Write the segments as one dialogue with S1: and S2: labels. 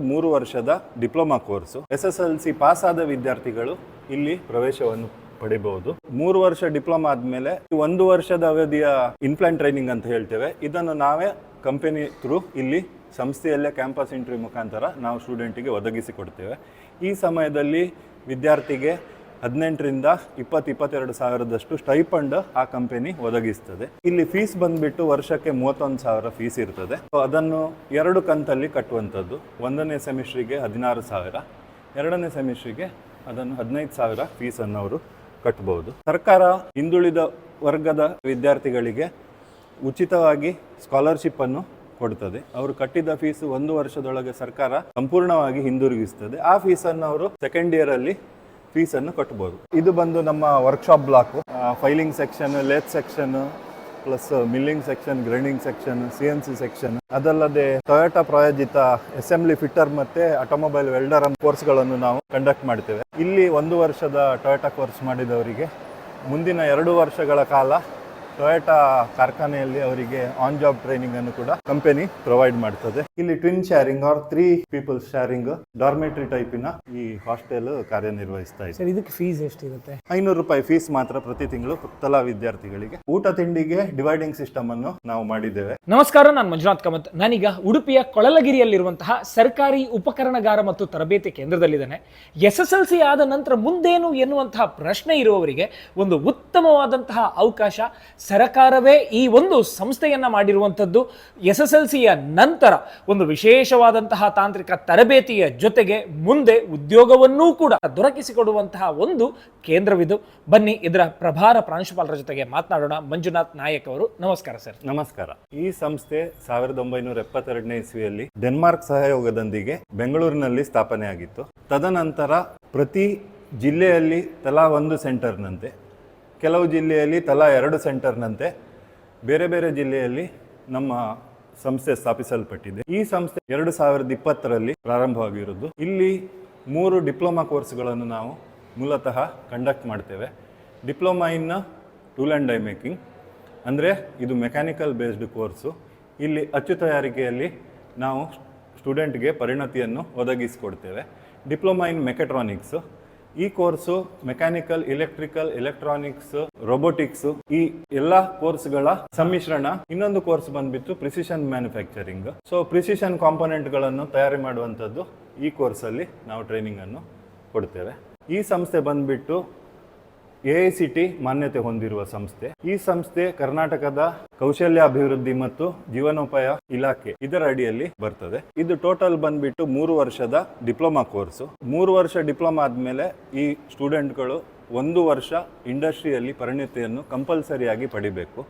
S1: ಮೂರು ವರ್ಷದ diploma course. S S L C pass ಆದ ವಿದ್ಯಾರ್ಥಿಗಳು ಇಲ್ಲಿ ಪ್ರವೇಶವನ್ನು ಪಡಿಬಹುದು. ಮೂರು ವರ್ಷ ಡಿಪ್ಲೊಮಾ ಆದ್ಮೇಲೆ ಒಂದು ವರ್ಷದ ಅವಧಿಯ ಇನ್ಪ್ಲಾಂಟ್ ಟ್ರೈನಿಂಗ್ ಅಂತ ಹೇಳ್ತೇವೆ. ಇದನ್ನು ನಾವೇ ಕಂಪನಿ ಥ್ರೂ ಇಲ್ಲಿ ಸಂಸ್ಥೆಯಲ್ಲೇ ಕ್ಯಾಂಪಸ್ ಇಂಟರ್ವ್ಯೂ ಮುಖಾಂತರ ನಾವು ಸ್ಟೂಡೆಂಟಿಗೆ ಒದಗಿಸಿಕೊಡ್ತೇವೆ. ಈ ಸಮಯದಲ್ಲಿ ವಿದ್ಯಾರ್ಥಿಗೆ ಹದಿನೆಂಟರಿಂದ ಇಪ್ಪತ್ತು ಇಪ್ಪತ್ತೆರಡು ಸಾವಿರದಷ್ಟು ಸ್ಟೈಪಂಡ್ ಆ ಕಂಪನಿ ಒದಗಿಸ್ತದೆ. ಇಲ್ಲಿ ಫೀಸ್ ಬಂದ್ಬಿಟ್ಟು ವರ್ಷಕ್ಕೆ ಮೂವತ್ತೊಂದು ಸಾವಿರ ಫೀಸ್ ಇರ್ತದೆ. ಅದನ್ನು ಎರಡು ಕಂತಲ್ಲಿ ಕಟ್ಟುವಂಥದ್ದು. ಒಂದನೇ ಸೆಮಿಸ್ಟ್ರಿಗೆ ಹದಿನಾರು ಸಾವಿರ. ಎರಡನೇ ಸೆಮಿಸ್ಟ್ರಿಗೆ ಅದನ್ನು ಹದಿನೈದು ಸಾವಿರ ಫೀಸನ್ನು ಅವರು ಕಟ್ಬೋದು. ಸರ್ಕಾರ ಹಿಂದುಳಿದ ವರ್ಗದ ವಿದ್ಯಾರ್ಥಿಗಳಿಗೆ ಉಚಿತವಾಗಿ ಸ್ಕಾಲರ್ಶಿಪ್ಪನ್ನು ಕೊಡ್ತದೆ. ಅವರು ಕಟ್ಟಿದ ಫೀಸ್ ಒಂದು ವರ್ಷದೊಳಗೆ ಸರ್ಕಾರ ಸಂಪೂರ್ಣವಾಗಿ ಹಿಂದಿರುಗಿಸ್ತದೆ. ಆ ಫೀಸನ್ನು ಅವರು ಸೆಕೆಂಡ್ ಇಯರ್ ಫೀಸ್ ಅನ್ನು ಕಟ್ಟಬಹುದು ಇದು ಬಂದು ನಮ್ಮ workshop block filing section lathe section plus milling section grinding section C N C section ಅದಲ್ಲದೆ ಟೊಯೋಟಾ ಪ್ರಾಯೋಜಿತ ಅಸೆಂಬ್ಲಿ ಫಿಟ್ಟರ್ ಮತ್ತೆ ಆಟೋಮೊಬೈಲ್ ವೆಲ್ಡರ್ ಕೋರ್ಸ್ಗಳನ್ನು ನಾವು ಕಂಡಕ್ಟ್ ಮಾಡ್ತೇವೆ. ಇಲ್ಲಿ ಒಂದು ವರ್ಷದ ಟೊಯೋಟಾ ಕೋರ್ಸ್ ಮಾಡಿದವರಿಗೆ ಮುಂದಿನ ಎರಡು ವರ್ಷಗಳ ಕಾಲ ಟೊಯೋಟಾ ಕಾರ್ಖಾನೆಯಲ್ಲಿ ಅವರಿಗೆ ಆನ್ ಜಾಬ್ ಟ್ರೈನಿಂಗ್ ಅನ್ನು ಕೂಡ ಕಂಪನಿ ಪ್ರೊವೈಡ್ ಮಾಡ್ತದೆ. ಇಲ್ಲಿ twin sharing or three people sharing dormitory ಟೈಪಿನ ಈ ಹಾಸ್ಟೆಲ್ ಕಾರ್ಯನಿರ್ವಹಿಸ್ತಾ ಇದೆ.
S2: ಇದಕ್ಕೆ ಫೀಸ್ ಎಷ್ಟಿರುತ್ತೆ?
S1: ಐನೂರು ರೂಪಾಯಿ ಫೀಸ್ ಮಾತ್ರ ಪ್ರತಿ ತಿಂಗಳು ತಲಾ ವಿದ್ಯಾರ್ಥಿಗಳಿಗೆ. ಊಟ ತಿಂಡಿಗೆ ಡಿವೈಡಿಂಗ್ ಸಿಸ್ಟಮ್ ಅನ್ನು ನಾವು ಮಾಡಿದ್ದೇವೆ.
S2: ನಮಸ್ಕಾರ ನಾನು ಮಂಜುನಾಥ್ ಕಮತ್. ನಾನೀಗ ಉಡುಪಿಯ ಕೊಳಲಗಿರಿಯಲ್ಲಿರುವಂತಹ ಸರ್ಕಾರಿ ಉಪಕರಣಗಾರ ಮತ್ತು ತರಬೇತಿ ಕೇಂದ್ರದಲ್ಲಿದ್ದೇನೆ. ಎಸ್ ಎಸ್ ಎಲ್ ಸಿ ಆದ ನಂತರ ಮುಂದೇನು ಎನ್ನುವಂತಹ ಪ್ರಶ್ನೆ ಇರುವವರಿಗೆ ಒಂದು ಉತ್ತಮವಾದಂತಹ ಅವಕಾಶ ಸರ್ಕಾರವೇ ಈ ಒಂದು ಸಂಸ್ಥೆಯನ್ನು ಮಾಡಿರುವಂಥದ್ದು ಎಸ್ ಎಸ್ ಎಲ್ ಸಿಯ ನಂತರ ಒಂದು ವಿಶೇಷವಾದಂತಹ ತಾಂತ್ರಿಕ ತರಬೇತಿಯ ಜೊತೆಗೆ ಮುಂದೆ ಉದ್ಯೋಗವನ್ನೂ ಕೂಡ ದೊರಕಿಸಿಕೊಡುವಂತಹ ಒಂದು ಕೇಂದ್ರವಿದು. ಬನ್ನಿ, ಇದರ ಪ್ರಭಾರ ಪ್ರಾಂಶುಪಾಲರ ಜೊತೆಗೆ ಮಾತನಾಡೋಣ. ಮಂಜುನಾಥ್ ನಾಯಕ್ ಅವರು, ನಮಸ್ಕಾರ ಸರ್.
S1: ನಮಸ್ಕಾರ. ಈ ಸಂಸ್ಥೆ ಸಾವಿರದ ಒಂಬೈನೂರ ಎಪ್ಪತ್ತೆರಡನೇ ಇಸ್ವಿಯಲ್ಲಿ ಡೆನ್ಮಾರ್ಕ್ ಸಹಯೋಗದೊಂದಿಗೆ ಬೆಂಗಳೂರಿನಲ್ಲಿ ಸ್ಥಾಪನೆಯಾಗಿತ್ತು. ತದನಂತರ ಪ್ರತಿ ಜಿಲ್ಲೆಯಲ್ಲಿ ತಲಾ ಒಂದು ಸೆಂಟರ್ನಂತೆ ಕೆಲವು ಜಿಲ್ಲೆಯಲ್ಲಿ ತಲಾ ಎರಡು ಸೆಂಟರ್ನಂತೆ ಬೇರೆ ಬೇರೆ ಜಿಲ್ಲೆಯಲ್ಲಿ ನಮ್ಮ ಸಂಸ್ಥೆ ಸ್ಥಾಪಿಸಲ್ಪಟ್ಟಿದೆ. ಈ ಸಂಸ್ಥೆ ಎರಡು ಸಾವಿರದ ಇಪ್ಪತ್ತರಲ್ಲಿ ಪ್ರಾರಂಭವಾಗಿರುವುದು. ಇಲ್ಲಿ ಮೂರು ಡಿಪ್ಲೊಮಾ ಕೋರ್ಸ್ಗಳನ್ನು ನಾವು ಮೂಲತಃ ಕಂಡಕ್ಟ್ ಮಾಡ್ತೇವೆ. Diploma in tool and die making, ಅಂದರೆ ಇದು ಮೆಕ್ಯಾನಿಕಲ್ ಬೇಸ್ಡ್ ಕೋರ್ಸು. ಇಲ್ಲಿ ಅಚ್ಚು ತಯಾರಿಕೆಯಲ್ಲಿ ನಾವು ಸ್ಟೂಡೆಂಟ್ಗೆ ಪರಿಣತಿಯನ್ನು ಒದಗಿಸಿಕೊಡ್ತೇವೆ. ಡಿಪ್ಲೊಮಾ ಇನ್ ಮೆಕೆಟ್ರಾನಿಕ್ಸ್ ಈ course mechanical electrical electronics robotics ಈ ಎಲ್ಲ ಕೋರ್ಸ್ಗಳ ಸಮ್ಮಿಶ್ರಣ. ಇನ್ನೊಂದು ಕೋರ್ಸ್ ಬಂದ್ಬಿಟ್ಟು ಪ್ರಿಸಿಷನ್ ಮ್ಯಾನುಫ್ಯಾಕ್ಚರಿಂಗ್ ಸೊ ಪ್ರಿಸಿಷನ್ ಕಾಂಪೊನೆಂಟ್ಗಳನ್ನು ತಯಾರಿ ಮಾಡುವಂಥದ್ದು ಈ ಕೋರ್ಸಲ್ಲಿ ನಾವು ಟ್ರೈನಿಂಗ್ ಅನ್ನು ಕೊಡ್ತೇವೆ. ಈ ಸಂಸ್ಥೆ ಬಂದ್ಬಿಟ್ಟು ಎ ಮಾನ್ಯತೆ ಹೊಂದಿರುವ ಸಂಸ್ಥೆ. ಈ ಸಂಸ್ಥೆ ಕರ್ನಾಟಕದ ಕೌಶಲ್ಯ ಅಭಿವೃದ್ಧಿ ಮತ್ತು ಜೀವನೋಪಾಯ ಇಲಾಖೆ ಇದರ ಅಡಿಯಲ್ಲಿ ಬರ್ತದೆ. ಇದು ಟೋಟಲ್ ಬಂದ್ಬಿಟ್ಟು ಮೂರು ವರ್ಷದ ಡಿಪ್ಲೊಮಾ ಕೋರ್ಸು. ಮೂರು ವರ್ಷ ಡಿಪ್ಲೊಮಾ ಆದಮೇಲೆ ಈ ಸ್ಟೂಡೆಂಟ್ಗಳು ಒಂದು ವರ್ಷ ಇಂಡಸ್ಟ್ರಿಯಲ್ಲಿ ಪರಿಣತಿಯನ್ನು ಕಂಪಲ್ಸರಿಯಾಗಿ ಪಡಿಬೇಕು.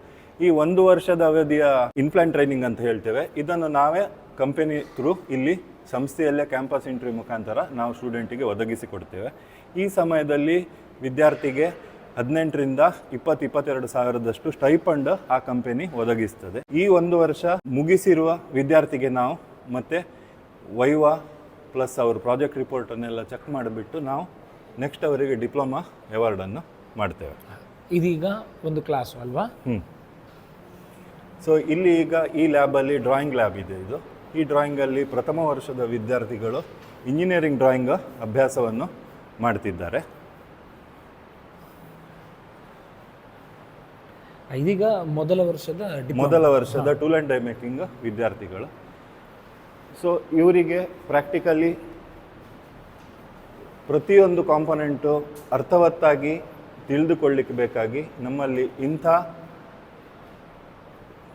S1: ಈ ಒಂದು ವರ್ಷದ ಅವಧಿಯ ಇನ್ಫ್ಲೈನ್ ಟ್ರೈನಿಂಗ್ ಅಂತ ಹೇಳ್ತೇವೆ. ಇದನ್ನು ನಾವೇ ಕಂಪನಿ ಥ್ರೂ ಇಲ್ಲಿ ಸಂಸ್ಥೆಯಲ್ಲೇ ಕ್ಯಾಂಪಸ್ ಇಂಟರ್ವ್ಯೂ ಮುಖಾಂತರ ನಾವು ಸ್ಟೂಡೆಂಟಿಗೆ ಒದಗಿಸಿಕೊಡ್ತೇವೆ ಈ ಸಮಯದಲ್ಲಿ ವಿದ್ಯಾರ್ಥಿಗೆ ಹದಿನೆಂಟರಿಂದ ಇಪ್ಪತ್ತು ಇಪ್ಪತ್ತೆರಡು ಸಾವಿರದಷ್ಟು ಸ್ಟೈಪಂಡ್ ಆ ಕಂಪನಿ ಒದಗಿಸ್ತದೆ. ಈ ಒಂದು ವರ್ಷ ಮುಗಿಸಿರುವ ವಿದ್ಯಾರ್ಥಿಗೆ ನಾವು ಮತ್ತೆ ವೈವಾ ಪ್ಲಸ್ ಅವ್ರ ಪ್ರಾಜೆಕ್ಟ್ ರಿಪೋರ್ಟನ್ನೆಲ್ಲ ಚೆಕ್ ಮಾಡಿಬಿಟ್ಟು ನಾವು ನೆಕ್ಸ್ಟ್ ಅವರಿಗೆ ಡಿಪ್ಲೊಮಾ ಅವಾರ್ಡನ್ನು ಮಾಡ್ತೇವೆ.
S2: ಇದೀಗ ಒಂದು ಕ್ಲಾಸು ಅಲ್ವಾ?
S1: ಹ್ಞೂ ಸೊ ಇಲ್ಲಿ ಈಗ ಈ ಲ್ಯಾಬಲ್ಲಿ ಡ್ರಾಯಿಂಗ್ ಲ್ಯಾಬ್ ಇದೆ ಇದು. ಈ ಡ್ರಾಯಿಂಗಲ್ಲಿ ಪ್ರಥಮ ವರ್ಷದ ವಿದ್ಯಾರ್ಥಿಗಳು ಇಂಜಿನಿಯರಿಂಗ್ ಡ್ರಾಯಿಂಗ್ ಅಭ್ಯಾಸವನ್ನು ಮಾಡ್ತಿದ್ದಾರೆ.
S2: ಇದೀಗ ಮೊದಲ ವರ್ಷದ
S1: ಮೊದಲ ವರ್ಷದ ಟೂಲ್ ಆ್ಯಂಡ್ ಡೈ ಮೇಕಿಂಗ್ ವಿದ್ಯಾರ್ಥಿಗಳು. ಸೊ ಇವರಿಗೆ ಪ್ರಾಕ್ಟಿಕಲಿ ಪ್ರತಿಯೊಂದು ಕಾಂಪೊನೆಂಟು ಅರ್ಥವತ್ತಾಗಿ ತಿಳಿದುಕೊಳ್ಳಿಕ್ಕೆ ಬೇಕಾಗಿ ನಮ್ಮಲ್ಲಿ ಇಂಥ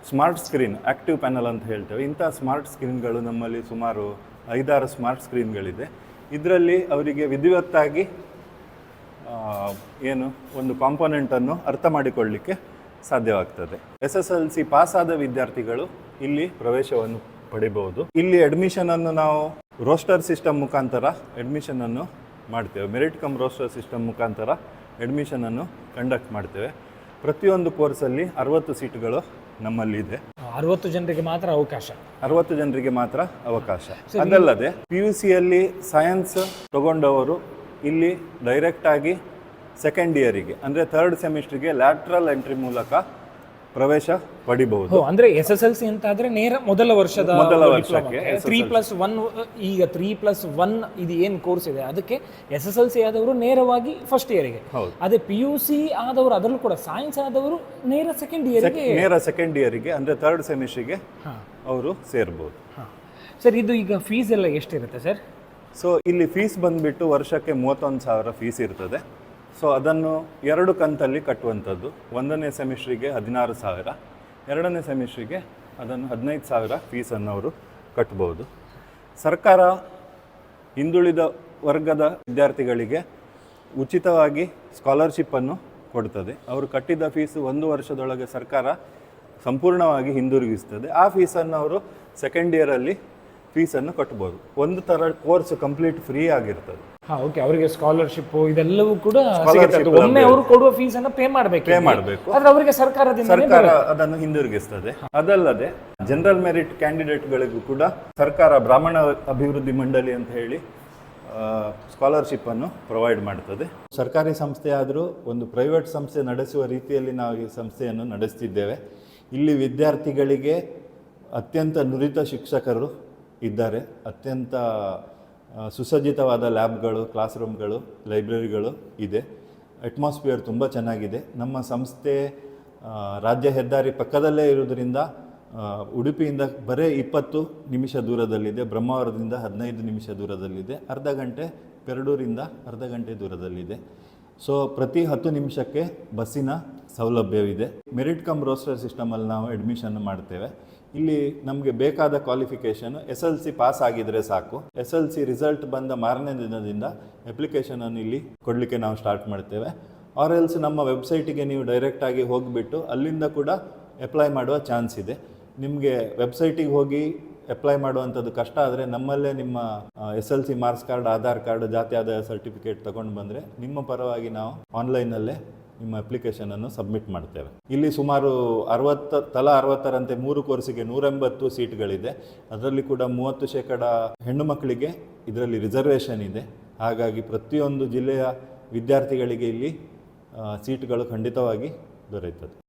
S1: ಸ್ಮಾರ್ಟ್ ಸ್ಕ್ರೀನ್ ಆ್ಯಕ್ಟಿವ್ ಪ್ಯಾನಲ್ ಅಂತ ಹೇಳ್ತೇವೆ. ಇಂಥ ಸ್ಮಾರ್ಟ್ ಸ್ಕ್ರೀನ್ಗಳು ನಮ್ಮಲ್ಲಿ ಸುಮಾರು ಐದಾರು ಸ್ಮಾರ್ಟ್ ಸ್ಕ್ರೀನ್ಗಳಿದೆ ಇದರಲ್ಲಿ ಅವರಿಗೆ ವಿಧಿವತ್ತಾಗಿ ಏನು ಒಂದು ಕಾಂಪೊನೆಂಟನ್ನು ಅರ್ಥ ಮಾಡಿಕೊಳ್ಳಿಕ್ಕೆ ಸಾಧ್ಯವಾಗ್ತದೆ. S S L C pass ಆದ ವಿದ್ಯಾರ್ಥಿಗಳು ಇಲ್ಲಿ ಪ್ರವೇಶವನ್ನು ಪಡಿಬಹುದು. ಇಲ್ಲಿ ಅಡ್ಮಿಷನ್ ಅನ್ನು ನಾವು ರೋಸ್ಟರ್ ಸಿಸ್ಟಮ್ ಮುಖಾಂತರ ಅಡ್ಮಿಷನ್ ಅನ್ನು ಮಾಡ್ತೇವೆ. ಮೆರಿಟ್ ಕಮ್ ರೋಸ್ಟರ್ ಸಿಸ್ಟಮ್ ಮುಖಾಂತರ ಅಡ್ಮಿಷನ್ ಅನ್ನು ಕಂಡಕ್ಟ್ ಮಾಡ್ತೇವೆ. ಪ್ರತಿಯೊಂದು ಕೋರ್ಸಲ್ಲಿ ಅರವತ್ತು ಸೀಟ್ಗಳು ನಮ್ಮಲ್ಲಿದೆ.
S2: ಅರವತ್ತು ಜನರಿಗೆ ಮಾತ್ರ ಅವಕಾಶ.
S1: ಅರವತ್ತು ಜನರಿಗೆ ಮಾತ್ರ ಅವಕಾಶ. ಅದಲ್ಲದೆ ಪಿ ಯು ಸಿಯಲ್ಲಿ ಸೈನ್ಸ್ ತಗೊಂಡವರು ಇಲ್ಲಿ ಡೈರೆಕ್ಟ್ ಆಗಿ ಸೆಕೆಂಡ್ ಇಯರಿಗೆ ಅಂದರೆ ಥರ್ಡ್ ಸೆಮಿಸ್ಟ್ರಿಗೆ ಲ್ಯಾಟ್ರಲ್ ಎಂಟ್ರಿ ಮೂಲಕ ಪ್ರವೇಶ ಪಡಿಬಹುದು.
S2: ಅಂದ್ರೆ ಎಸ್ ಎಸ್ ಎಲ್ ಸಿ ಅಂತ ಆದ್ರೆ ನೇರ ಮೊದಲ ವರ್ಷದ
S1: ಮೊದಲ ವರ್ಷಕ್ಕೆ
S2: ತ್ರೀ ಪ್ಲಸ್ ಒನ್ ಈಗ ತ್ರೀ ಪ್ಲಸ್ ಒನ್ ಇದು ಏನ್ ಕೋರ್ಸ್ ಇದೆ? ಅದಕ್ಕೆ ಎಸ್ ಎಸ್ ಎಲ್ ಸಿ ಆದವರು ನೇರವಾಗಿ ಫಸ್ಟ್ ಇಯರ್ಗೆ. ಅದೇ ಪಿ ಯು ಸಿ ಆದವರು ಅದರಲ್ಲೂ ಕೂಡ ಸೈನ್ಸ್ ಆದವರು ನೇರ ಸೆಕೆಂಡ್ ಇಯರ್ಗೆ
S1: ನೇರ ಸೆಕೆಂಡ್ ಇಯರಿಗೆ ಅಂದ್ರೆ ಥರ್ಡ್ ಸೆಮಿಸ್ಟ್ರಿಗೆ ಅವರು ಸೇರ್ಬೋದು.
S2: ಸರ್ ಇದು ಈಗ ಫೀಸ್ ಎಲ್ಲ ಎಷ್ಟಿರುತ್ತೆ ಸರ್?
S1: ಸೊ ಇಲ್ಲಿ ಫೀಸ್ ಬಂದ್ಬಿಟ್ಟು ವರ್ಷಕ್ಕೆ ಮೂವತ್ತೊಂದು ಸಾವಿರ ಫೀಸ್ ಇರ್ತದೆ. ಸೊ ಅದನ್ನು ಎರಡು ಕಂತಲ್ಲಿ ಕಟ್ಟುವಂಥದ್ದು. ಒಂದನೇ ಸೆಮಿಸ್ಟ್ರಿಗೆ ಹದಿನಾರು ಸಾವಿರ. ಎರಡನೇ ಸೆಮಿಸ್ಟ್ರಿಗೆ ಅದನ್ನು ಹದಿನೈದು ಸಾವಿರ ಫೀಸನ್ನು ಅವರು ಕಟ್ಬೋದು. ಸರ್ಕಾರ ಹಿಂದುಳಿದ ವರ್ಗದ ವಿದ್ಯಾರ್ಥಿಗಳಿಗೆ ಉಚಿತವಾಗಿ ಸ್ಕಾಲರ್ಶಿಪ್ಪನ್ನು ಕೊಡ್ತದೆ. ಅವರು ಕಟ್ಟಿದ ಫೀಸು ಒಂದು ವರ್ಷದೊಳಗೆ ಸರ್ಕಾರ ಸಂಪೂರ್ಣವಾಗಿ ಹಿಂದಿರುಗಿಸ್ತದೆ. ಆ ಫೀಸನ್ನು ಅವರು ಸೆಕೆಂಡ್ ಇಯರಲ್ಲಿ ಫೀಸನ್ನು ಕಟ್ಬೋದು. ಒಂದು ಥರ ಕೋರ್ಸ್ ಕಂಪ್ಲೀಟ್ ಫ್ರೀ ಆಗಿರ್ತದೆ.
S2: ಹಾ ಓಕೆ ಅವರಿಗೆ ಸ್ಕಾಲರ್ಶಿಪ್ ಇದೆಲ್ಲವೂ ಕೂಡ. ಒಮ್ಮೆ ಅವರು ಕೊಡುವ ಫೀಸ್ ಅನ್ನ ಪೇ ಮಾಡಬೇಕು
S1: ಪೇ ಮಾಡಬೇಕು.
S2: ಆದ್ರೆ ಅವರಿಗೆ ಸರ್ಕಾರದಿಂದ
S1: ಸರ್ಕಾರ ಅದನ್ನು ಹಿಂದಿರುಗಿಸ್ತದೆ. ಅದಲ್ಲದೆ ಜನರಲ್ ಮೆರಿಟ್ ಕ್ಯಾಂಡಿಡೇಟ್ಗಳಿಗೂ ಕೂಡ ಸರ್ಕಾರ ಬ್ರಾಹ್ಮಣ ಅಭಿವೃದ್ಧಿ ಮಂಡಳಿ ಅಂತ ಹೇಳಿ ಸ್ಕಾಲರ್ಶಿಪ್ ಅನ್ನು ಪ್ರೊವೈಡ್ ಮಾಡ್ತದೆ. ಸರ್ಕಾರಿ ಸಂಸ್ಥೆ ಆದರೂ ಒಂದು ಪ್ರೈವೇಟ್ ಸಂಸ್ಥೆ ನಡೆಸುವ ರೀತಿಯಲ್ಲಿ ನಾವು ಈ ಸಂಸ್ಥೆಯನ್ನು ನಡೆಸ್ತಿದ್ದೇವೆ. ಇಲ್ಲಿ ವಿದ್ಯಾರ್ಥಿಗಳಿಗೆ ಅತ್ಯಂತ ನುರಿತ ಶಿಕ್ಷಕರು ಇದ್ದಾರೆ. ಅತ್ಯಂತ ಸುಸಜ್ಜಿತವಾದ ಲ್ಯಾಬ್ಗಳು ಕ್ಲಾಸ್ ರೂಮ್ಗಳು ಲೈಬ್ರರಿಗಳು ಇದೆ. ಅಟ್ಮಾಸ್ಫಿಯರ್ ತುಂಬ ಚೆನ್ನಾಗಿದೆ. ನಮ್ಮ ಸಂಸ್ಥೆ ರಾಜ್ಯ ಹೆದ್ದಾರಿ ಪಕ್ಕದಲ್ಲೇ ಇರೋದ್ರಿಂದ ಉಡುಪಿಯಿಂದ ಬರೀ ಇಪ್ಪತ್ತು ನಿಮಿಷ ದೂರದಲ್ಲಿದೆ. ಬ್ರಹ್ಮಾವರದಿಂದ ಹದಿನೈದು ನಿಮಿಷ ದೂರದಲ್ಲಿದೆ. ಅರ್ಧ ಗಂಟೆ ಪೆರಡೂರಿಂದ ಅರ್ಧ ಗಂಟೆ ದೂರದಲ್ಲಿದೆ. ಸೊ, ಪ್ರತಿ ಹತ್ತು ನಿಮಿಷಕ್ಕೆ ಬಸ್ಸಿನ ಸೌಲಭ್ಯವಿದೆ. ಮೆರಿಟ್ ಕಮ್ ರೋಸ್ಟರ್ ಸಿಸ್ಟಮಲ್ಲಿ ನಾವು ಅಡ್ಮಿಷನ್ ಮಾಡ್ತೇವೆ. ಇಲ್ಲಿ ನಮಗೆ ಬೇಕಾದ qualification S L C pass ಆಗಿದ್ರೆ ಸಾಕು. ಎಸ್ ಎಲ್ ಸಿ ರಿಸಲ್ಟ್ ಬಂದ ಮಾರನೇ ದಿನದಿಂದ ಅಪ್ಲಿಕೇಶನನ್ನು ಇಲ್ಲಿ ಕೊಡಲಿಕ್ಕೆ ನಾವು ಸ್ಟಾರ್ಟ್ ಮಾಡ್ತೇವೆ. ಆರ್ ಎಲ್ಸ್ ನಮ್ಮ ವೆಬ್ಸೈಟಿಗೆ ನೀವು ಡೈರೆಕ್ಟಾಗಿ ಹೋಗಿಬಿಟ್ಟು ಅಲ್ಲಿಂದ ಕೂಡ ಅಪ್ಲೈ ಮಾಡುವ ಚಾನ್ಸ್ ಇದೆ. ನಿಮಗೆ ವೆಬ್ಸೈಟಿಗೆ ಹೋಗಿ ಅಪ್ಲೈ ಮಾಡುವಂಥದ್ದು ಕಷ್ಟ ಆದರೆ ನಮ್ಮಲ್ಲೇ ನಿಮ್ಮ S L C marks card Aadhaar card ಜಾತಿ ಆದಾಯ ಸರ್ಟಿಫಿಕೇಟ್ ತೊಗೊಂಡು ಬಂದರೆ ನಿಮ್ಮ ಪರವಾಗಿ ನಾವು ಆನ್ಲೈನಲ್ಲೇ ನಿಮ್ಮ ಅಪ್ಲಿಕೇಶನನ್ನು ಸಬ್ಮಿಟ್ ಮಾಡ್ತೇವೆ. ಇಲ್ಲಿ ಸುಮಾರು ಅರವತ್ತ, ತಲಾ ಅರವತ್ತರಂತೆ ಮೂರು ಕೋರ್ಸಿಗೆ ನೂರೆಂಬತ್ತು ಸೀಟ್ಗಳಿದೆ ಅದರಲ್ಲಿ ಕೂಡ ಮೂವತ್ತು ಶೇಕಡ ಹೆಣ್ಣು ಮಕ್ಕಳಿಗೆ ಇದರಲ್ಲಿ ರಿಸರ್ವೇಷನ್ ಇದೆ. ಹಾಗಾಗಿ ಪ್ರತಿಯೊಂದು ಜಿಲ್ಲೆಯ ವಿದ್ಯಾರ್ಥಿಗಳಿಗೆ ಇಲ್ಲಿ ಸೀಟ್ಗಳು ಖಂಡಿತವಾಗಿ ದೊರೆಯುತ್ತದೆ.